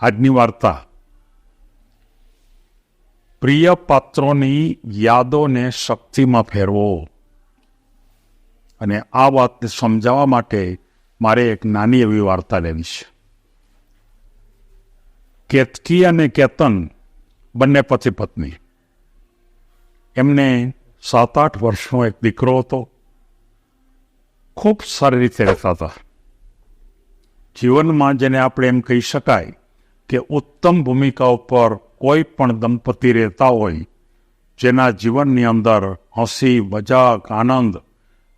આજની વાર્તા પ્રિય પાત્રોની યાદોને શક્તિમાં ફેરવો અને આ વાતને સમજાવવા માટે મારે એક નાની એવી વાર્તા લેવી છે. કેતકી અને કેતન બંને પતિ પત્ની. એમને સાત આઠ વર્ષનો એક દીકરો હતો. ખૂબ સારી રીતે રહેતા હતા. જીવનમાં જેને આપણે એમ કહી શકાય કે ઉત્તમ ભૂમિકા ઉપર કોઈ પણ દંપતી રહેતા હોય, જેના જીવનની અંદર હસી, મજાક, આનંદ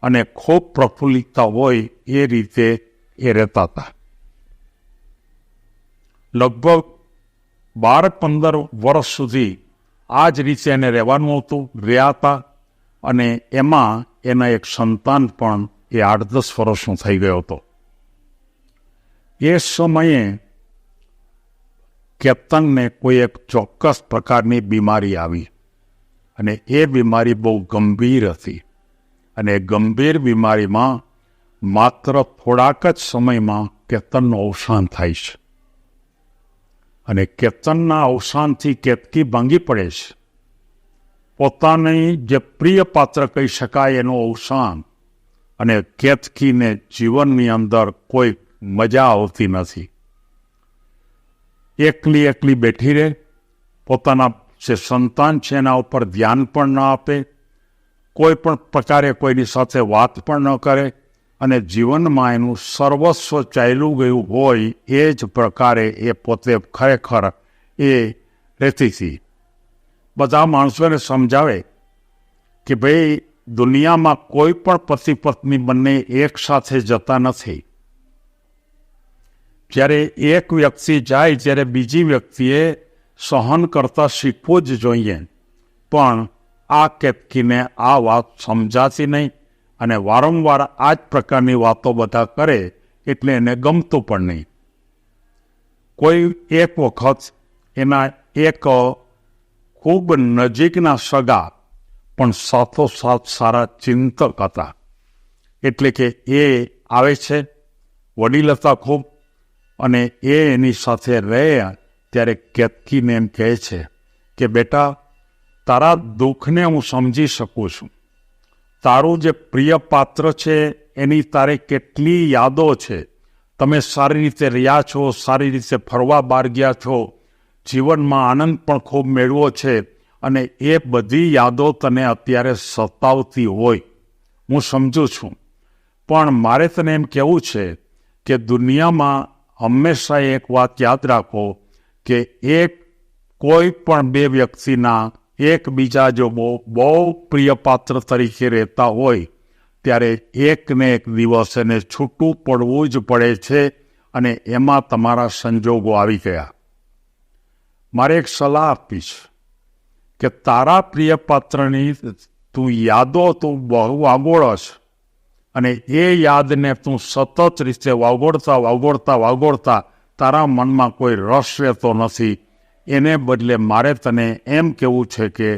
અને ખૂબ પ્રફુલ્લિતતા હોય એ રીતે એ રહેતા હતા. લગભગ બાર પંદર વર્ષ સુધી આ જ રીતે એને રહેવાનું હતું, રહ્યા હતા અને એમાં એના એક સંતાન પણ એ આઠ દસ વર્ષનો થઈ ગયો હતો. એ સમયે કેપ્ટનને કોઈ એક ચોક્કસ પ્રકારની બીમારી આવી. અને એ બીમારી બહુ ગંભીર હતી. અને ગંભીર બીમારીમાં માત્ર થોડાક જ સમયમાં કેતનનું અવસાન થાય છે. અને કેતનના અવસાનથી કેતકી ભાંગી પડે છે. પોતાની જે પ્રિય પાત્ર કહી શકાય એનું અવસાન અને કેતકીને જીવનની અંદર કોઈ મજા આવતી નથી. એકલી એકલી બેઠી રહે. પોતાના જે સંતાન છે એના ઉપર ધ્યાન પણ ન આપે. કોઈ પણ પ્રકારે કોઈની સાથે વાત પણ ન કરે અને જીવનમાં એનું સર્વસ્વ ચાલ્યું ગયું હોય એ જ પ્રકારે એ પોતે ખરેખર એ રહેતી હતી. બધા માણસોને સમજાવે કે ભાઈ દુનિયામાં કોઈ પણ પતિ પત્ની બંને એક સાથે જતા નથી. જ્યારે એક વ્યક્તિ જાય જ્યારે બીજી વ્યક્તિએ સહન કરતા શીખવું જ જોઈએ. પણ આ કેપકીને આ વાત સમજાતી નહીં અને વારંવાર આ જ પ્રકારની વાતો બધા કરે એટલે એને ગમતું પણ નહીં. કોઈ એક વખત એના એક ખૂબ નજીકના સગા પણ સાથોસાથ સારા ચિંતક હતા. એટલે કે એ આવે છે, વડીલ હતા ખૂબ અને એ એની સાથે રહે ત્યારે કેતકીને એમ કહે છે કે, બેટા, તારા દુઃખને હું સમજી શકું છું. તારું જે પ્રિય પાત્ર છે, એની તારે કેટલી યાદો છે. તમે સારી રીતે રહ્યા છો, સારી રીતે ફરવા બહાર ગયા છો. જીવનમાં આનંદ પણ ખૂબ મેળવો છે અને એ બધી યાદો તને અત્યારે સતાવતી હોય. હું સમજુ છું. પણ મારે તને એમ કહેવું છે કે, દુનિયામાં હંમેશા એક વાત યાદ રાખો કે એક કોઈ પણ બે વ્યક્તિના એકબીજા જો બહુ બહુ પ્રિય પાત્ર તરીકે રહેતા હોય, ત્યારે એકને એક દિવસ એને છૂટું પડવું જ પડે છે અને એમાં તમારા સંજોગો આવી ગયા. મારે એક સલાહ આપીશ કે તારા પ્રિય પાત્રની તું યાદો તું બહુ વાગોળશ અને એ યાદને તું સતત રીતે વાગોળતા વાગોળતા વાવોડતા તારા મનમાં કોઈ રસ રહેતો નથી. એને બદલે મારે તને એમ કહેવું છે કે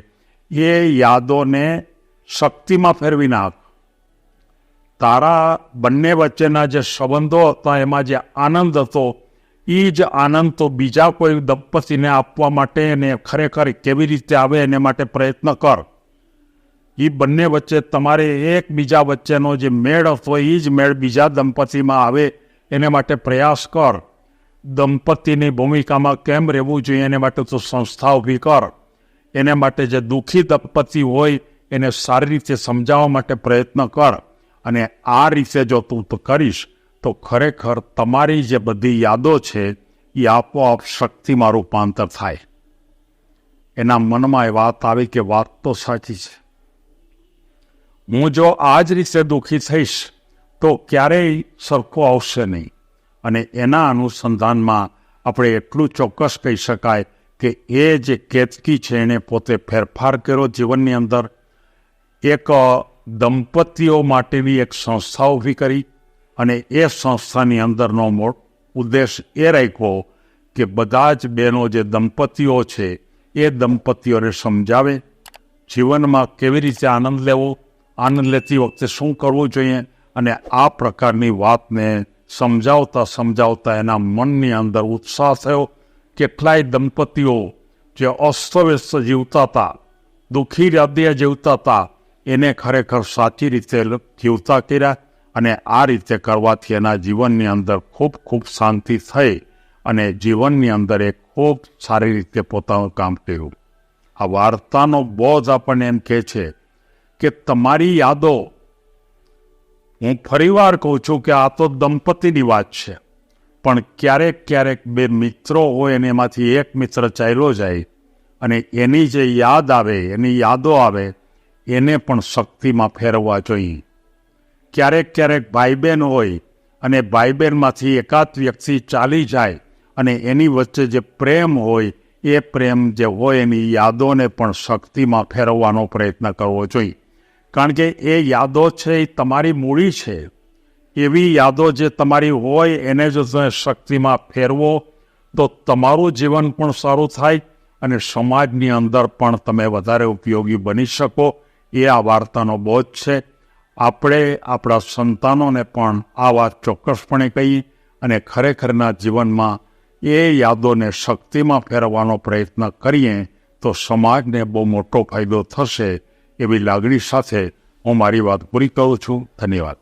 એ યાદોને શક્તિમાં ફેરવી નાખ. તારા બંને વચ્ચેના જે સંબંધો હતા, એમાં જે આનંદ હતો એ જ આનંદ તો બીજા કોઈ દંપતીને આપવા માટે એને ખરેખર કેવી રીતે આવે એને માટે પ્રયત્ન કર. એ બંને વચ્ચે તમારે એકબીજા વચ્ચેનો જે મેળ હતો એ જ મેળ બીજા દંપતીમાં આવે, એને માટે પ્રયાસ કર. દંપતીની ભૂમિકામાં કેમ રહેવું જોઈએ એને માટે તો સંસ્થા ઊભી કર. એને માટે જે દુઃખી દંપતી હોય, એને સારી રીતે સમજાવવા માટે પ્રયત્ન કર. અને આ રીતે જો તું કરીશ, તો ખરેખર તમારી જે બધી યાદો છે એ આપોઆપ શક્તિમાં રૂપાંતર થાય. એના મનમાં એ વાત આવી કે વાત તો સાચી છે. હું જો આ જ રીતે દુઃખી થઈશ, તો ક્યારેય સરખો આવશે નહીં. અને એના અનુસંધાનમાં આપણે એટલું ચોક્કસ કહી શકાય કે એ જે કેતકી છે, એણે પોતે ફેરફાર કર્યો જીવનની અંદર. એક દંપતીઓ માટેની એક સંસ્થા ઊભી કરી અને એ સંસ્થાની અંદરનો મોટ ઉદ્દેશ એ રાખ્યો કે બધા જ બહેનો જે દંપતીઓ છે, એ દંપતીઓને સમજાવે, જીવનમાં કેવી રીતે આનંદ લેવો આનંદ લેતી વખતે શું કરવું જોઈએ અને આ પ્રકારની વાતને સમજાવતા સમજાવતા એના મનની અંદર ઉત્સાહ થયો. કેટલાય દંપતીઓ જે અસ્તવ્યસ્ત જીવતા હતા, દુઃખી હૃદય જીવતા હતા, એને ખરેખર સાચી રીતે જીવતા કર્યા અને આ રીતે કરવાથી એના જીવનની અંદર ખૂબ ખૂબ શાંતિ થઈ અને જીવનની અંદર એ ખૂબ સારી રીતે પોતાનું કામ કર્યું. આ વાર્તાનો બોધ આપણને એમ કહે છે કે તમારી યાદો, હું ફરીવાર કહું છું કે આ તો દંપતીની વાત છે, પણ ક્યારેક ક્યારેક બે મિત્રો હોય અને એમાંથી એક મિત્ર ચાલ્યો જાય અને એની જે યાદ આવે, એની યાદો આવે, એને પણ શક્તિમાં ફેરવવા જોઈએ. ક્યારેક ક્યારેક ભાઈ બહેન હોય અને ભાઈ બહેનમાંથી એકાદ વ્યક્તિ ચાલી જાય અને એની વચ્ચે જે પ્રેમ હોય, એ પ્રેમ જે હોય એની યાદોને પણ શક્તિમાં ફેરવવાનો પ્રયત્ન કરવો જોઈએ. કારણ કે એ યાદો છે એ તમારી મૂડી છે. એવી યાદો જે તમારી હોય એને જો તમે શક્તિમાં ફેરવો, તો તમારું જીવન પણ સારું થાય અને સમાજની અંદર પણ તમે વધારે ઉપયોગી બની શકો. એ આ વાર્તાનો બોધ છે. આપણે આપણા સંતાનોને પણ આ વાત ચોક્કસપણે કહીએ અને ખરેખરના જીવનમાં એ યાદોને શક્તિમાં ફેરવવાનો પ્રયત્ન કરીએ તો સમાજને બહુ મોટો ફાયદો થશે. એવી લાગણી સાથે હું મારી વાત પૂરી કરું છું. ધન્યવાદ.